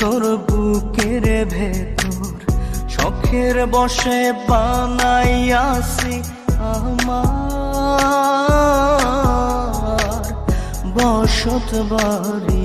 তোর বুকের ভেতর শখের বসে বানাইয়াছি আমার। বসত বাড়ি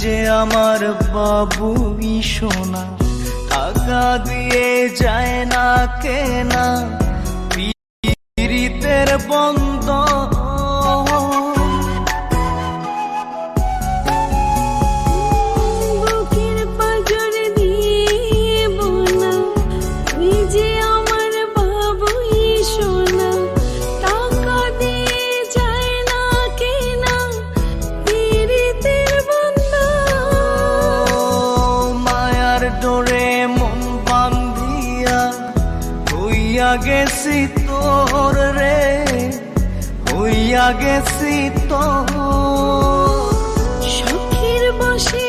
যে আমার বাবু সোনা টাকা দিয়ে যায় না কেনা। হইয়া গেছি তোর রে হইয়া গেছি তোর। সুখের বসে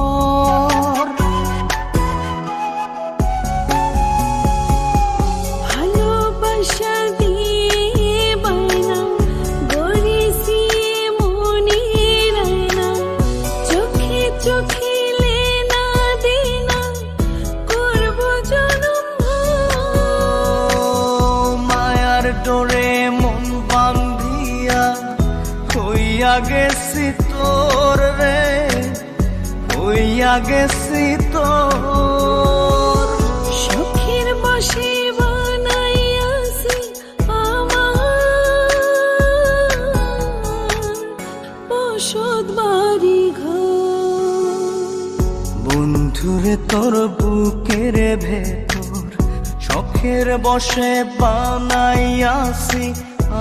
ডোরে মন বান্ধিয়া হইয়া গেছি তোর রে হইয়া গেছি তোর। সুখের বসে বন্ধুরে তোর বুকের ভেতর শখের বসে বানাইয়াছি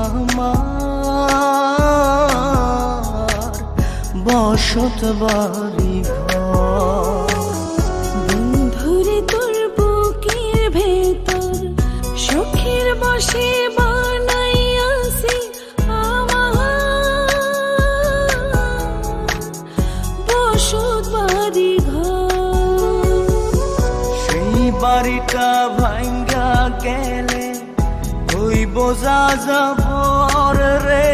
আমার বসত বাড়ি ঘর। বন্ধুরে তোর বুকের ভেতর সুখের বসে বানাইয়াছি আমার বসত বাড়ি সেই বাড়িটা গেলে ওই বোঝা যাব রে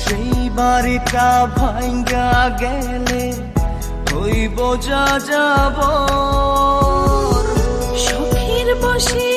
সেই বাড়িটা ভাঙ্গা গেলে ওই বোঝা যাব। সুখের বসে